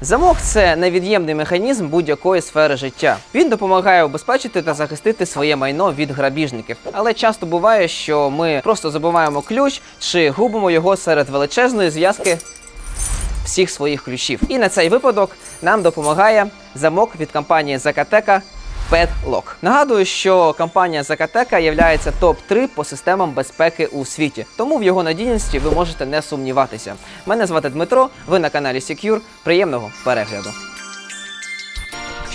Замок це невід'ємний механізм будь-якої сфери життя. Він допомагає обезпечити та захистити своє майно від грабіжників. Але часто буває, що ми просто забуваємо ключ чи губимо його серед величезної зв'язки всіх своїх ключів. І на цей випадок нам допомагає замок від компанії Закатека Padlock. Нагадую, що компанія Закатека є топ-3 по системам безпеки у світі, тому в його надійності ви можете не сумніватися. Мене звати Дмитро, ви на каналі Secure. Приємного перегляду.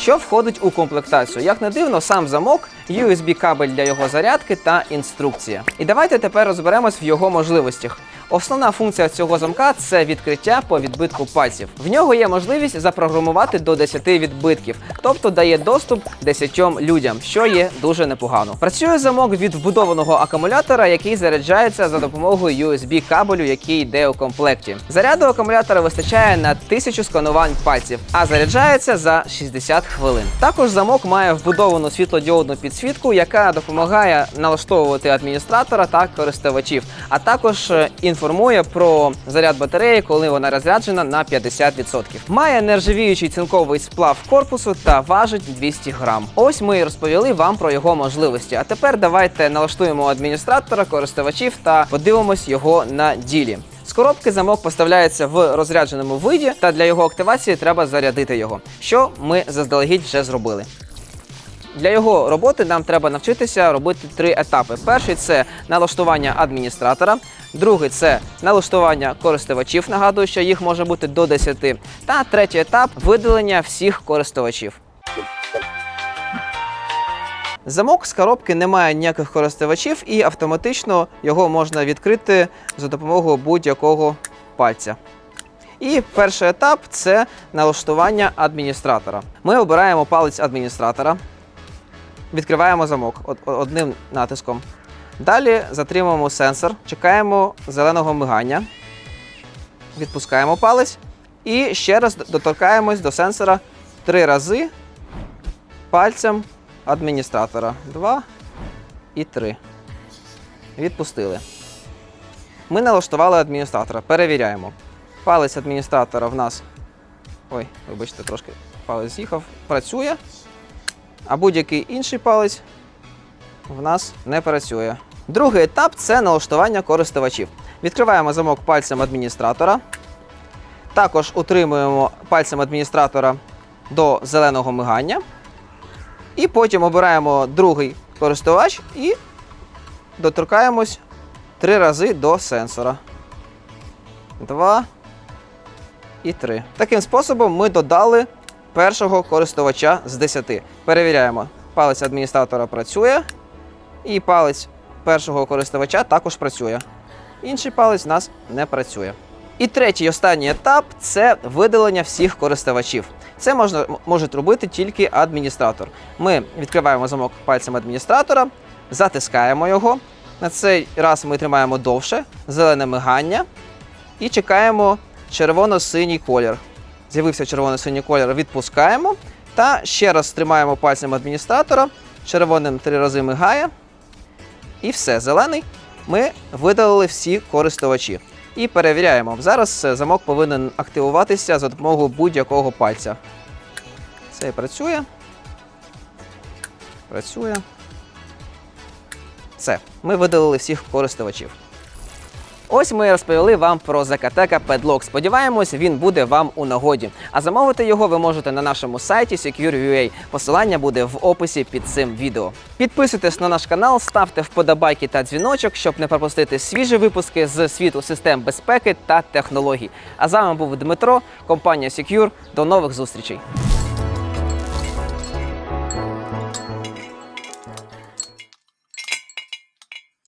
Що входить у комплектацію? Як не дивно, сам замок, USB-кабель для його зарядки та інструкція. І давайте тепер розберемось в його можливостях. Основна функція цього замка це відкриття по відбитку пальців. В нього є можливість запрограмувати до 10 відбитків, тобто дає доступ 10 людям, що є дуже непогано. Працює замок від вбудованого акумулятора, який заряджається за допомогою USB кабелю, який йде у комплекті. Заряду акумулятора вистачає на 1000 сканувань пальців, а заряджається за 60 хвилин. Також замок має вбудовану світлодіодну підсвітку, яка допомагає налаштовувати адміністратора та користувачів, а також е, інформує про заряд батареї, коли вона розряджена на 50%. Має нержавіючий цинковий сплав корпусу та важить 200 грам. Ось ми і розповіли вам про його можливості. А тепер давайте налаштуємо адміністратора, користувачів та подивимось його на ділі. З коробки замок поставляється в розрядженому виді, та для його активації треба зарядити його, що ми заздалегідь вже зробили. Для його роботи нам треба навчитися робити три етапи. Перший це налаштування адміністратора, другий це налаштування користувачів. Нагадую, що їх може бути до 10. Та третій етап видалення всіх користувачів. Замок з коробки не має ніяких користувачів і автоматично його можна відкрити за допомогою будь-якого пальця. І перший етап це налаштування адміністратора. Ми обираємо палець адміністратора, відкриваємо замок одним натиском. Далі затримуємо сенсор, чекаємо зеленого мигання, відпускаємо палець і ще раз доторкаємось до сенсора три рази пальцем адміністратора. Два і три. Відпустили. Ми налаштували адміністратора. Перевіряємо. Палець адміністратора в нас. Ой, вибачте, трошки палець з'їхав. Працює. А будь-який інший палець в нас не працює. Другий етап це налаштування користувачів. Відкриваємо замок пальцем адміністратора. Також утримуємо пальцем адміністратора до зеленого мигання. І потім обираємо другий користувач і доторкаємось три рази до сенсора. Два і три. Таким способом ми додали першого користувача з 10. Перевіряємо, палець адміністратора працює, і палець першого користувача також працює. Інший палець у нас не працює. І третій останній етап це видалення всіх користувачів. Це можна, може робити тільки адміністратор. Ми відкриваємо замок пальцем адміністратора, затискаємо його. На цей раз ми тримаємо довше, зелене мигання і чекаємо червоно-синій колір. З'явився червоно-синій колір, відпускаємо та ще раз тримаємо пальцем адміністратора, червоним три рази мигає. І все, зелений. Ми видалили всі користувачі. І перевіряємо. Зараз е, замок повинен активуватися за допомогою будь-якого пальця. Це працює. Працює. Все. Ми видалили всіх користувачів. Ось ми розповіли вам про Закатека Padlock. Сподіваємось, він буде вам у нагоді. А замовити його ви можете на нашому сайті Secure.ua. Посилання буде в описі під цим відео. Підписуйтесь на наш канал, ставте вподобайки та дзвіночок, щоб не пропустити свіжі випуски з світу систем безпеки та технологій. А з вами був Дмитро, компанія Secure. До нових зустрічей.